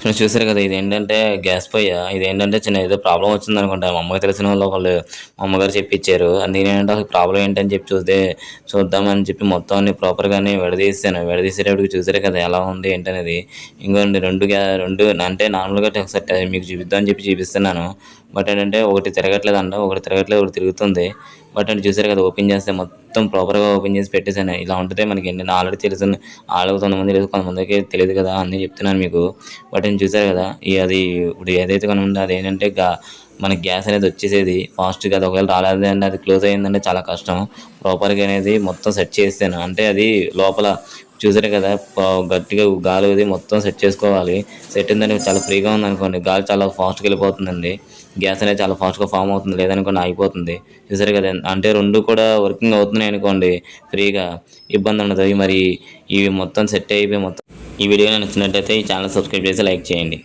Friends చూసారు కదా ఇది ఏంటంటే గ్యాస్ పొయ్య? ఇది ఏంటంటే చిన్న ఏదో ప్రాబ్లం వచ్చింది అనుకుంటా. మా అమ్మకి తెలిసిన వాళ్ళు ఒకళ్ళు మా అమ్మగారు చెప్పించారు. అందుకని ఏంటంటే అసలు ప్రాబ్లం ఏంటని చెప్పి చూస్తే చూద్దామని చెప్పి మొత్తం అన్ని ప్రాపర్గానే విడదీసాను. విడదీసేటప్పుడు చూసారు కదా ఎలా ఉంది ఏంటనేది. ఇంకోండి రెండు గ్యా రెండు అంటే నార్మల్గా ఒకసారి మీకు చూపిద్దామని చెప్పి చూపిస్తున్నాను. బట్ ఏంటంటే ఒకటి తిరగట్లేదు అంట ఒకటి తిరగట్లేదు ఒకటి తిరుగుతుంది. బటన్ చూసారు కదా ఓపెన్ చేస్తే మొత్తం ప్రాపర్గా ఓపెన్ చేసి పెట్టేశాను. ఇలా ఉంటుంది మనకి నేను ఆల్రెడీ తెలుసు ఆల్రెడీ కొంతమంది తెలుసు కొంతమందికి తెలియదు కదా అన్నీ చెప్తున్నాను మీకు. బటన్ చూసారు కదా అది ఇప్పుడు ఏదైతే కొన్ని అది ఏంటంటే గా మనకి గ్యాస్ అనేది వచ్చేసేది. ఫాస్ట్గా అది ఒకవేళ రాలేదు అంటే అది క్లోజ్ అయిందంటే చాలా కష్టం ప్రాపర్గా అనేది మొత్తం సెట్ చేస్తాను అంటే అది లోపల చూసారు కదా గట్టిగా గాలి అది మొత్తం సెట్ చేసుకోవాలి. సెట్ అయిందంటే చాలా ఫ్రీగా ఉంది అనుకోండి. గాలి చాలా ఫాస్ట్గా వెళ్ళిపోతుందండి. గ్యాస్ అనేది చాలా ఫాస్ట్గా ఫామ్ అవుతుంది. లేదనుకోండి ఆగిపోతుంది. చూసారు కదా అంటే రెండు కూడా వర్కింగ్ అవుతున్నాయి అనుకోండి. ఫ్రీగా ఇబ్బంది ఉండదు. మరి ఇవి మొత్తం సెట్ అయిపోయి మొత్తం ఈ వీడియో నచ్చినట్టయితే ఈ ఛానల్ సబ్స్క్రైబ్ చేసి లైక్ చేయండి.